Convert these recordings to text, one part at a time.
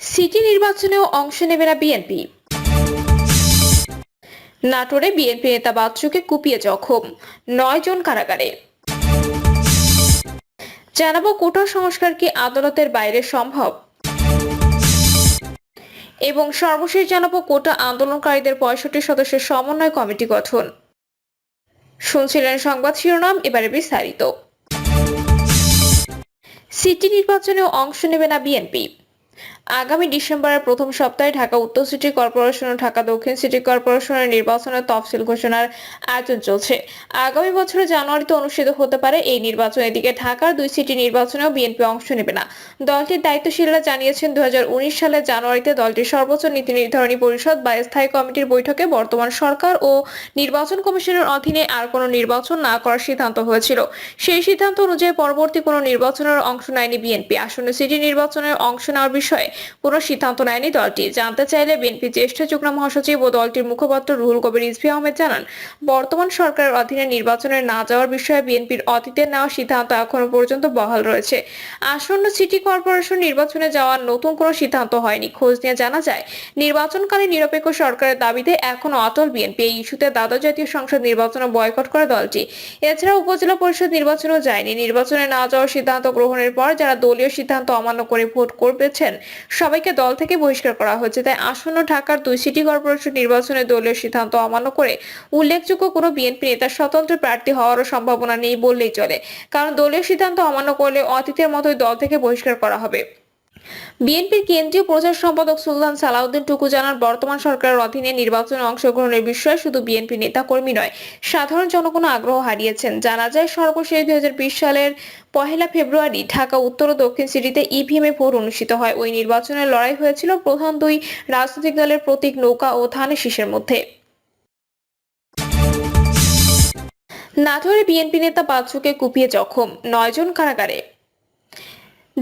City নির্বাচনেও অংশ নেবে না বিএনপি। নাটোরে বিএনপি নেতা বাচ্চুকে কুপিয়ে জখম, নয় জন কারাগারে। জানাব কোটা সংস্কার কি আদালতের বাইরে সম্ভব? এবং সর্বশেষ জানাব কোটা আন্দোলনকারীদের পঁয়ষট্টি সদস্যের সমন্বয় কমিটি গঠন। শুনছিলেন সংবাদ শিরোনাম, এবারে বিস্তারিত। সিটি নির্বাচনেও অংশ নেবে না বিএনপি। আগামী ডিসেম্বরের প্রথম সপ্তাহে ঢাকা উত্তর সিটি কর্পোরেশন ও ঢাকা দক্ষিণ সিটি কর্পোরেশনের নির্বাচনের তফসিল ঘোষণার আয়োজন চলছে। আগামী বছরের জানুয়ারিতে অনুষ্ঠিত হতে পারে এই নির্বাচন। এদিকে ঢাকার দুই সিটি নির্বাচনেও বিএনপি অংশ নেবে না। দলটির দায়িত্বশীলরা জানিয়েছেন দু সালের জানুয়ারিতে দলটির সর্বোচ্চ নীতি নির্ধারণী পরিষদ বা স্থায়ী কমিটির বৈঠকে বর্তমান সরকার ও নির্বাচন কমিশনের অধীনে আর কোনো নির্বাচন না করার সিদ্ধান্ত হয়েছিল। সেই সিদ্ধান্ত অনুযায়ী পরবর্তী কোনো নির্বাচনের অংশ নেয়নি বিএনপি। আসন্ন সিটি নির্বাচনের অংশ নেওয়ার বিষয়ে কোনো সিদ্ধান্ত নেয়নি দলটি। জানতে চাইলে বিএনপি জ্যেষ্ঠ যুগ্ম মহাসচিব ও দলটির মুখপাত্র রুহুল কবির রিজভি আহমেদ জানান, বর্তমান সরকারের অধীনে নির্বাচনে না যাওয়ার বিষয়ে বিএনপির অতীতে নেওয়া সিদ্ধান্ত এখনও পর্যন্ত বহাল রয়েছে। আসন্ন সিটি কর্পোরেশন নির্বাচনে যাওয়ার নতুন কোনো সিদ্ধান্ত হয়নি। খোঁজ নিয়ে জানা যায় নির্বাচনকালে নিরপেক্ষ সরকারের দাবিতে এখনও অটল বিএনপি। এই ইস্যুতে দ্বাদশ জাতীয় সংসদ নির্বাচনে বয়কট করে দলটি। এছাড়া উপজেলা পরিষদ নির্বাচনেও যায়নি। নির্বাচনে না যাওয়ার সিদ্ধান্ত গ্রহণের পর যারা দলীয় সিদ্ধান্ত অমান্য করে ভোট করবেছেন সবাইকে দল থেকে বহিষ্কার করা হয়েছে। তাই আসন্ন ঢাকার দুই সিটি কর্পোরেশন নির্বাচনে দলীয় সিদ্ধান্ত অমান্য করে উল্লেখযোগ্য কোনো বিএনপি নেতার স্বতন্ত্র প্রার্থী হওয়ারও সম্ভাবনা নেই বললেই চলে। কারণ দলীয় সিদ্ধান্ত অমান্য করলে অতীতের মতোই দল থেকে বহিষ্কার করা হবে। বিএনপির কেন্দ্রীয় প্রচার সম্পাদক সুলতান সালাউদ্দিন টুকু জানান, বর্তমান সরকারের অধীনে নির্বাচনে অংশগ্রহণের বিষয়ে শুধু বিএনপি নেতাকর্মী নয়, সাধারণ জনগণ আগ্রহ হারিয়েছেন। জানা যায়, সর্বশেষ দুই হাজার বিশ সালের পহেলা ফেব্রুয়ারি ঢাকা, উত্তর ও দক্ষিণ সিটিতে ইভিএম এ ভোট অনুষ্ঠিত হয়। ওই নির্বাচনের লড়াই হয়েছিল প্রধান দুই রাজনৈতিক দলের প্রতীক নৌকা ও ধানে শীষের মধ্যে। নাটোরে বিএনপি নেতা বাচ্চুকে কুপিয়ে জখম, নয়জন কারাগারে।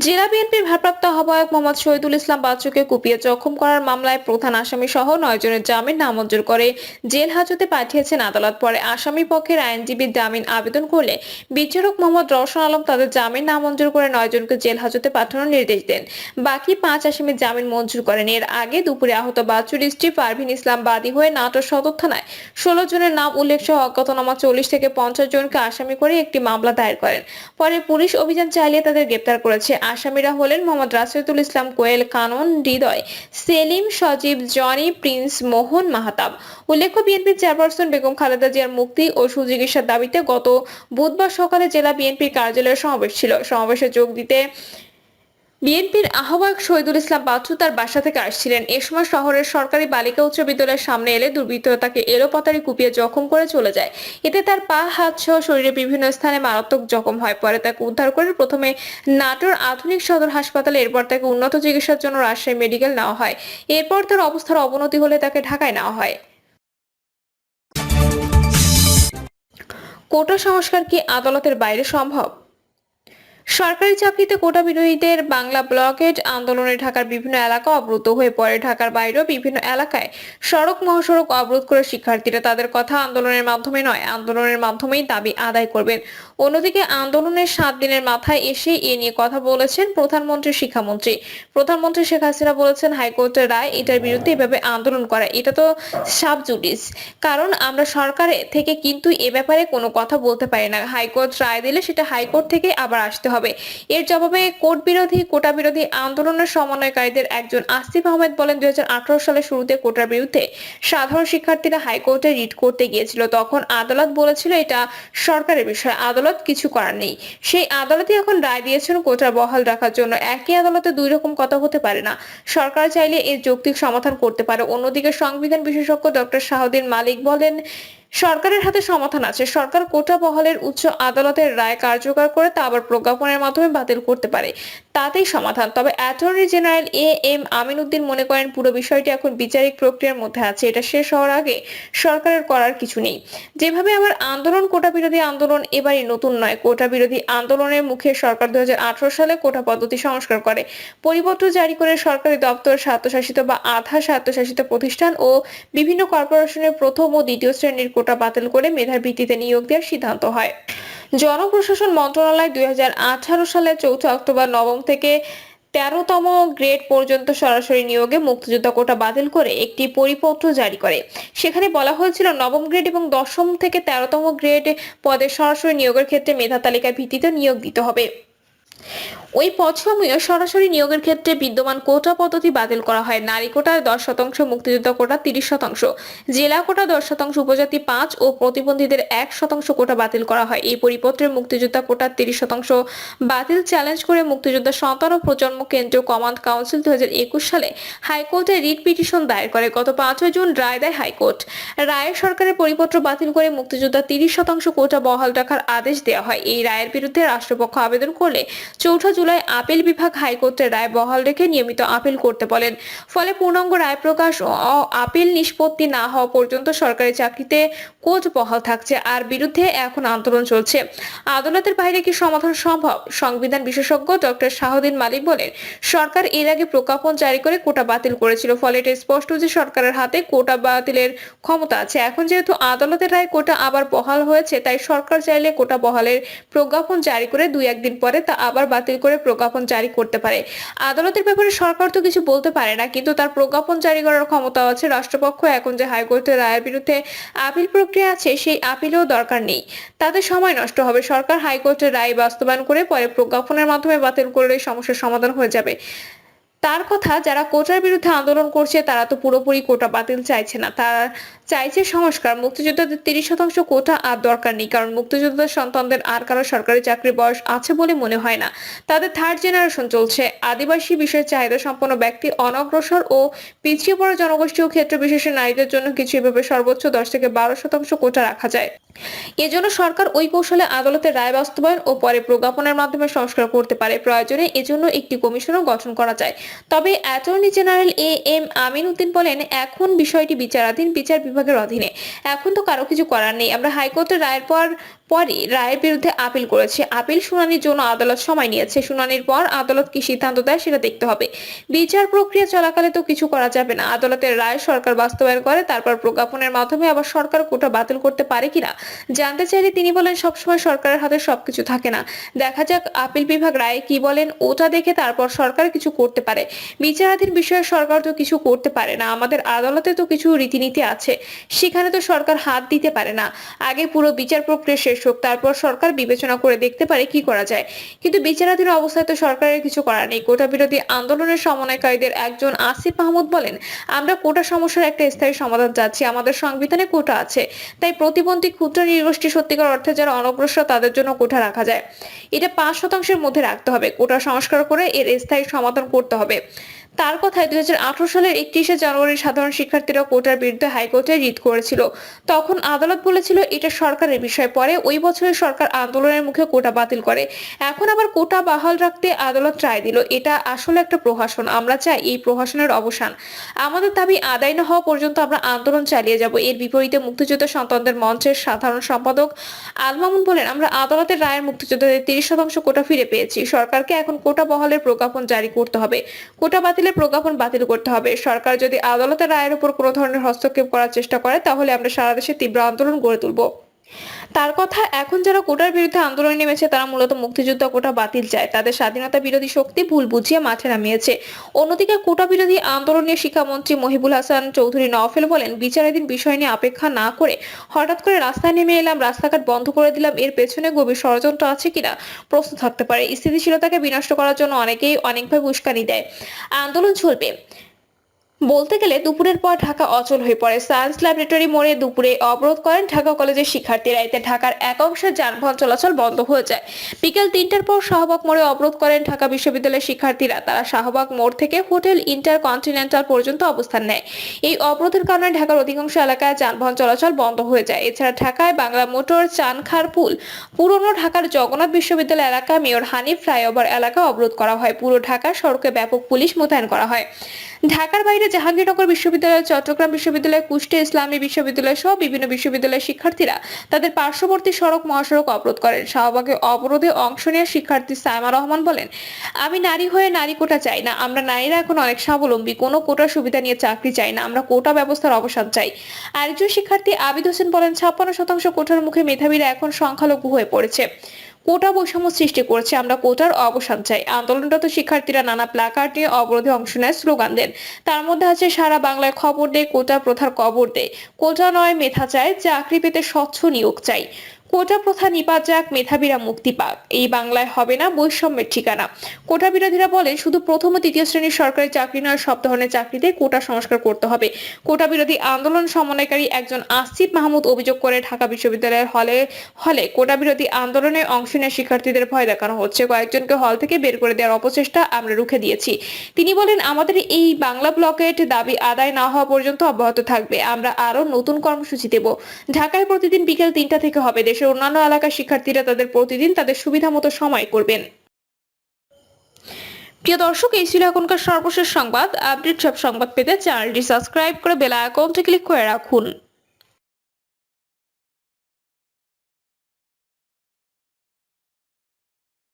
জেলা বিএনপির ভারপ্রাপ্ত আহ্বায়ক মোহাম্মদ শহীদুল ইসলাম বাচ্চুকে কুপিয়ে জখম করার মামলায় প্রধান আসামি সহ নয় জনের জামিন নামঞ্জুর করে জেল হাজতে পাঠিয়েছেন আদালত। পরে আসামি পক্ষের আইনজীবী জামিন আবেদন করলে বিচারক মোহাম্মদ রওশন আলম তাদের জামিন নামঞ্জুর করে নয় জনকে জেল হাজতে পাঠানোর নির্দেশ দেন। বাকি পাঁচ আসামির জামিন মঞ্জুর করেন। এর আগে দুপুরে আহত বাচ্চুর স্ত্রী পারভিন ইসলাম বাদী হয়ে নাটোর সদর থানায় ষোলো জনের নাম উল্লেখ সহ অজ্ঞাতনামা চল্লিশ থেকে পঞ্চাশ জনকে আসামি করে একটি মামলা দায়ের করেন। পরে পুলিশ অভিযান চালিয়ে তাদের গ্রেপ্তার করেছে। আসামিরা হলেন মোহাম্মদ রাসেতুল ইসলাম কোয়েল কানন হৃদয়, সেলিম সজীব, জনি প্রিন্স মোহন মাহাতাব। উল্লেখ্য, বিএনপির চেয়ারপারসন বেগম খালেদা জিয়ার মুক্তি ও সুচিকিৎসার দাবিতে গত বুধবার সকালে জেলা বিএনপির কার্যালয়ে সমাবেশ ছিল। সমাবেশে যোগ দিতে বিএনপির আহ্বায়ক শহীদুল ইসলাম বাচ্চু তার বাসা থেকে আসছিলেন। এ সময় শহরের সরকারি বালিকা উচ্চ বিদ্যালয়ের সামনে এলে দুর্বৃত্তরা তাকে এলোপাতারি কুপিয়ে জখম করে চলে যায়। এতে তার পা, হাত সহ শরীরে বিভিন্ন স্থানে মারাত্মক জখম হয়। পরে তাকে উদ্ধার করে প্রথমে নাটোর আধুনিক সদর হাসপাতালে, এরপর তাকে উন্নত চিকিৎসার জন্য রাজশাহী মেডিকেল নেওয়া হয়। এরপর তার অবস্থার অবনতি হলে তাকে ঢাকায় নেওয়া হয়। কোটা সংস্কার কি আদালতের বাইরে সম্ভব? সরকারি চাকরিতে কোটা বিরোধীদের বাংলা ব্লকেট আন্দোলনে ঢাকার বিভিন্ন এলাকা অবরুদ্ধ হয়ে পড়ে। ঢাকার বাইরেও বিভিন্ন এলাকায় সড়ক মহাসড়ক অবরোধ করে শিক্ষার্থীরা তাদের কথা আন্দোলনের মাধ্যমে নয়, আন্দোলনের মাধ্যমেই দাবি আদায় করবেন। অন্যদিকে আন্দোলনের সাত দিনের মাথায় এসে এ নিয়ে কথা বলেছেন প্রধানমন্ত্রী শিক্ষামন্ত্রী। প্রধানমন্ত্রী শেখ হাসিনা বলেছেন হাইকোর্টের রায় এটার বিরুদ্ধে এভাবে আন্দোলন করা, এটা তো সাব জুডিস। কারণ আমরা সরকারে থেকে কিন্তু এ ব্যাপারে কোনো কথা বলতে পারি না। হাইকোর্ট রায় দিলে সেটা হাইকোর্ট থেকে আবার আসতে হবে। এর জবাবে কোর্ট বিরোধী কোটা বিরোধী আন্দোলনের সমন্বয়কারীদের একজন আসিফ আহমেদ বলেন, দুই সালের শুরুতে কোটার বিরুদ্ধে সাধারণ শিক্ষার্থীরা হাইকোর্টে রিট করতে গিয়েছিল। তখন আদালত বলেছিল এটা সরকারের বিষয়। আদালত কিছু করার নেই। সেই আদালতে এখন রায় দিয়েছেন কোটা বহাল রাখার জন্য। একই আদালতে দুই রকম কথা হতে পারে না। সরকার চাইলে এর যৌক্তিক সমাধান করতে পারে। অন্যদিকে সংবিধান বিশেষজ্ঞ ডক্টর শাহদিন মালিক বলেন, সরকারের হাতে সমাধান আছে। সরকার কোটা বহালের উচ্চ আদালতের রায় কার্যকর করে তা আবার প্রজ্ঞাপনের মাধ্যমে বাতিল করতে পারে। তাতেই সমাধান। তবে attorney general A M Amin Uddin মনে করেন, পুরো বিষয়টি এখন বিচারিক প্রক্রিয়ার মধ্যে আছে। এটা শেষ হওয়ার আগে সরকারের করার কিছু নেই। যেভাবে আবার আন্দোলন, কোটা বিরোধী আন্দোলন এবারই নতুন নয়। কোটা বিরোধী আন্দোলনের মুখে সরকার দু হাজার আঠারো সালে কোটা পদ্ধতি সংস্কার করে। পরিপত্র জারি করে সরকারি দপ্তর, স্বায়ত্তশাসিত বা আধা স্বায়ত্তশাসিত প্রতিষ্ঠান ও বিভিন্ন কর্পোরেশনের প্রথম ও দ্বিতীয় শ্রেণির কোটা বাতিল করে মেধার ভিত্তিতে নিয়োগ দেওয়ার সিদ্ধান্ত হয়। জনপ্রশাসন মন্ত্রণালয় দুই সালে চৌঠা অক্টোবর নবম থেকে তেরোতম গ্রেড পর্যন্ত সরাসরি নিয়োগে মুক্তিযোদ্ধা কোটা বাতিল করে একটি পরিপত্র জারি করে। সেখানে বলা হয়েছিল, নবম গ্রেড এবং দশম থেকে তেরোতম গ্রেড পদে সরাসরি নিয়োগের ক্ষেত্রে মেধা তালিকার ভিত্তিতে নিয়োগ দিতে হবে। ওই পদসমূহে সরাসরি নিয়োগের ক্ষেত্রে বিদ্যমান কোটা পদ্ধতি বাতিল করা হয়। নারী কোটা দশ শতাংশ, মুক্তিযোদ্ধা কোটা তিরিশ শতাংশ, জেলা কোটা দশ শতাংশ, উপজাতি পাঁচ ও প্রতিবন্ধীদের এক শতাংশ কোটা বাতিল করা হয়। এই পরিপত্রে মুক্তিযোদ্ধা কোটা তিরিশ শতাংশ বাতিল। চ্যালেঞ্জ করে মুক্তিযোদ্ধা সন্তান ও প্রজন্ম কেন্দ্রীয় কমান্ড কাউন্সিল দু হাজার একুশ সালে হাইকোর্টে রিট পিটিশন দায়ের করে। গত পাঁচই জুন রায় দেয় হাইকোর্ট। রায়ের সরকারের পরিপত্র বাতিল করে মুক্তিযোদ্ধা তিরিশ শতাংশ কোটা বহাল রাখার আদেশ দেওয়া হয়। এই রায়ের বিরুদ্ধে রাষ্ট্রপক্ষ আবেদন করলে চৌঠা জুলাই আপিল বিভাগ হাইকোর্টের রায় বহাল রেখে নিয়মিত আপিল করতে বলেন। ফলে পূর্ণাঙ্গ রায় প্রকাশ ও আপিল নিষ্পত্তি না হওয়া পর্যন্ত সরকারি চাকরিতে কোচ বহাল থাকছে আর বিরুদ্ধে এখন আন্দোলন চলছে। আদালতের বাইরে কি সমাধান সম্ভব? সংবিধান বিশেষজ্ঞ ডক্টর শাহদিন মালিক বলেন, সরকার এর আগে প্রজ্ঞাপন জারি করে কোটা বাতিল করেছিল, ফলে এটা স্পষ্ট যে সরকারের হাতে কোটা বাতিলের ক্ষমতা আছে। এখন যেহেতু আদালতের রায় কোটা আবার বহাল হয়েছে, তাই সরকার চাইলে কোটা বহালের প্রজ্ঞাপন জারি করে দুই একদিন পরে তা আবার বাতিল করে প্রজ্ঞাপন জারি করতে পারে। আদালতের ব্যাপারে সরকার তো কিছু বলতে পারে না, কিন্তু তার প্রজ্ঞাপন জারি করার ক্ষমতা আছে। রাষ্ট্রপক্ষ এখন যে হাইকোর্টের রায়ের বিরুদ্ধে আপিল প্রক্রিয়া আছে, সেই আপিলেও দরকার নেই। তাতে সময় নষ্ট হবে। সরকার হাইকোর্টের রায় বাস্তবায়ন করে পরে প্রজ্ঞাপনের মাধ্যমে বাতিল করলে সমস্যার সমাধান হয়ে যাবে। তার কথা, যারা কোটার বিরুদ্ধে আন্দোলন করছে, তারা তো পুরোপুরি কোটা বাতিল চাইছে না। তারা চাইছে সংস্কার, মুক্তিযোদ্ধাদের তিরিশ শতাংশ কোটা আর দরকার নেই, কারণ মুক্তিযোদ্ধাদের সন্তানদের আর কারও সরকারি চাকরি বয়স আছে বলে মনে হয় না। তাদের থার্ড জেনারেশন চলছে। আদিবাসী বিষয়ে চাহিদা সম্পন্ন ব্যক্তি অনগ্রসর ও পিছিয়ে পড়া জনগোষ্ঠী ও ক্ষেত্র বিশেষে নারীদের জন্য কিছু এভাবে সর্বোচ্চ দশ থেকে বারো শতাংশ কোটা রাখা যায়। এজন্য সরকার ওই কৌশলে আদালতের রায় বাস্তবায়ন ও পরে প্রজ্ঞাপনের মাধ্যমে সংস্কার করতে পারে। প্রয়োজনে এজন্য একটি কমিশনও গঠন করা যায়। তবে attorney general A M Amin Uddin বলেন, এখন বিষয়টি বিচারাধীন, বিচার বিভাগের অধীনে। এখন তো কারও কিছু করার নেই। আমরা হাইকোর্টের রায়ের পর, পরই রায়ের বিরুদ্ধে আপিল করেছে। আপিল শুনানির জন্য আদালত সময় নিয়েছে। শুনানির পর আদালত কি সিদ্ধান্ত দেয় সেটা দেখতে হবে। বিচার প্রক্রিয়া চলাকালে তো কিছু করা যাবে না। আদালতের রায় সরকার বাস্তবায়ন করে, তারপর প্রজ্ঞাপনের মাধ্যমে আবার সরকার কোটা বাতিল করতে পারে কিনা? জানতে চাইলে তিনি বলেন, সবসময় সরকারের হাতে সবকিছু থাকে না। দেখা যাক আপিল বিভাগ রায় কি বলেন, ওটা দেখে তারপর সরকার কিছু করতে পারে। বিচারাধীন বিষয়ে সরকার তো কিছু করতে পারে না, আমাদের আদালতে তো কিছু রীতিনীতি আছে। সেখানে তো সরকার হাত দিতে পারে না। আগে পুরো বিচার প্রক্রিয়া শেষ হোক, তারপর সরকার বিবেচনা করে দেখতে পারে কি করা যায়। কিন্তু বিচারাধীন অবস্থায় তো সরকারের কিছু করার নেই। কোটা বিরোধী আন্দোলনের সমন্বয়কারীদের একজন আসিফ মাহমুদ বলেন, আমরা কোটা সমস্যার একটা স্থায়ী সমাধান চাচ্ছি। আমাদের সংবিধানে কোটা আছে। তাই প্রতিবন্ধী ক্ষুদ্র নৃগোষ্ঠী সত্যিকার অর্থে যারা অনগ্রসর, তাদের জন্য কোঠা রাখা যায়। এটা পাঁচ শতাংশের মধ্যে রাখতে হবে। কোটা সংস্কার করে এর স্থায়ী সমাধান করতে হবে। তার কথায় দুই হাজার আঠারো সালের একত্রিশে জানুয়ারি সাধারণ শিক্ষার্থীরা কোটার বিরুদ্ধে হাইকোর্টে রিট করেছিল। তখন আদালত বলেছিল, এটা সরকারের বিষয়। পরে ওই বছরে সরকার আন্দোলনের মুখে কোটা বাতিল করে। এখন আবার কোটা বাহাল রাখতে আদালত রায় দিল। এটা আসলে একটা প্রহাসন। আমরা চাই এই প্রহাসনের অবসান। আমাদের দাবি, আদায় না হওয়া পর্যন্ত আমরা আন্দোলন চালিয়ে যাব। এর বিপরীতে মুক্তিযোদ্ধা সন্তানদের মঞ্চের সাধারণ সম্পাদক আলমামুন বলেন, আমরা আদালতের রায়ের মুক্তিযোদ্ধাদের তিরিশ শতাংশ কোটা ফিরে পেয়েছি। সরকারকে এখন কোটা বহালের প্রজ্ঞাপন জারি করতে হবে। কোটা বাতিলের প্রজ্ঞাপন বাতিল করতে হবে। সরকার যদি আদালতের রায়ের উপর কোনো ধরনের হস্তক্ষেপ করার চেষ্টা করে, তাহলে আমরা সারা দেশে তীব্র আন্দোলন গড়ে তুলব। তার কথা, এখন যারা কোটার বিরুদ্ধে আন্দোলনে নেমেছে, তারা মূলত মুক্তিযুদ্ধ কোটা বাতিল চায়। তাদের স্বাধীনতা বিরোধী শক্তি ভুল বুঝিয়ে মাঠে নামিয়েছে। অন্যদিকে কোটা বিরোধী আন্দোলনীয় শিক্ষামন্ত্রী মহিবুল হাসান চৌধুরী নওফেল বলেন, বিচারাধীন বিষয় নিয়ে অপেক্ষা না করে হঠাৎ করে রাস্তায় নেমে এলাম, রাস্তাঘাট বন্ধ করে দিলাম, এর পেছনে গভীর ষড়যন্ত্র আছে কিনা প্রশ্ন থাকতে পারে। স্থিতিশীলতাকে বিনষ্ট করার জন্য অনেকেই অনেকভাবে উস্কানি দেয়। আন্দোলন চলবে। বলতে গেলে দুপুরের পর ঢাকা অচল হয়ে পড়ে। সায়েন্স ল্যাবরেটরি মোড়ে দুপুরে অবরোধ করেন ঢাকা কলেজের শিক্ষার্থীরা। এতে ঢাকার এক অংশের যানবাহন চলাচল বন্ধ হয়ে যায়। বিকেল তিনটার পর শাহবাগ মোড়ে অবরোধ করেন ঢাকা বিশ্ববিদ্যালয়ের শিক্ষার্থীরা। তারা শাহবাগ মোড় থেকে হোটেল ইন্টার কন্টিনেন্টাল পর্যন্ত অবস্থান নেয়। এই অবরোধের কারণে ঢাকার অধিকাংশ এলাকায় যানবাহন চলাচল বন্ধ হয়ে যায়। এছাড়া ঢাকায় বাংলা মোটর, চানখার পুল, পুরনো ঢাকার জগন্নাথ বিশ্ববিদ্যালয় এলাকা, মেয়র হানিফ ফ্লাইওভার এলাকা অবরোধ করা হয়। পুরো ঢাকার সড়কে ব্যাপক পুলিশ মোতায়েন করা হয়। ঢাকার বাইরে জাহাঙ্গীরনগর বিশ্ববিদ্যালয়, চট্টগ্রাম বিশ্ববিদ্যালয়, কুষ্টিয়া ইসলামী বিশ্ববিদ্যালয় সহ বিভিন্ন বিশ্ববিদ্যালয়ের শিক্ষার্থীরা তাদের পার্শ্ববর্তী সড়ক মহাসড়ক অবরোধ করেন। শাহবাগে অবরোধে অংশ নেওয়া শিক্ষার্থী সাইমা রহমান বলেন, আমি নারী হয়ে নারী কোটা চাই না। আমরা নারীরা এখন অনেক স্বাবলম্বী। কোনো কোটার সুবিধা নিয়ে চাকরি চাই না। আমরা কোটা ব্যবস্থার অবসান চাই। আরেকজন শিক্ষার্থী আবিদ হোসেন বলেন, ছাপ্পান্ন শতাংশ কোটার মুখে মেধাবীরা এখন সংখ্যালঘু হয়ে পড়েছে। কোটা বৈষম্য সৃষ্টি করেছে, আমরা কোটার অবসান চাই। আন্দোলনরত শিক্ষার্থীরা নানা প্ল্যাকার্ড নিয়ে অবরোধে অংশ নেয় স্লোগান দেন। তার মধ্যে আছে, সারা বাংলায় খবর দেয়, কোটা প্রথার কবর দেয়। কোটা নয় মেথা চায়, চাকরি পেতে স্বচ্ছ নিয়োগ চাই। কোটা প্রথা নিপাত যাক, মেধাবীরা মুক্তি পাক। এই বাংলায় হবে না বৈষম্যের ঠিকানা। কোটা বিরোধীরা বলেন শুধু প্রথম ও তৃতীয় শ্রেণির সরকারি চাকরি নয় সব ধরনের চাকরিতে কোটা সংস্কার করতে হবে। কোটা বিরোধী আন্দোলন সমন্বয়কারী একজন আসিফ মাহমুদ অভিযোগ করে, ঢাকা বিশ্ববিদ্যালয়ের হলে হলে কোটা বিরোধী আন্দোলনে অংশ নেওয়া শিক্ষার্থীদের ভয় দেখানো হচ্ছে। কয়েকজনকে হল থেকে বের করে দেওয়ার অপচেষ্টা আমরা রুখে দিয়েছি। তিনি বলেন, আমাদের এই বাংলা ব্লকেট দাবি আদায় না হওয়া পর্যন্ত অব্যাহত থাকবে। আমরা আরও নতুন কর্মসূচি দেব। ঢাকায় প্রতিদিন বিকেল তিনটা থেকে হবে দেশের অন্যান্য এলাকার শিক্ষার্থীরা তাদের প্রতিদিন তাদের সুবিধা মতো সময় করবেন। প্রিয় দর্শক, এই ছিল এখনকার সর্বশেষ সংবাদ। আপডেট সব সংবাদ পেতে চ্যানেলটি সাবস্ক্রাইব করে বেলা আইকনটি ক্লিক করে রাখুন।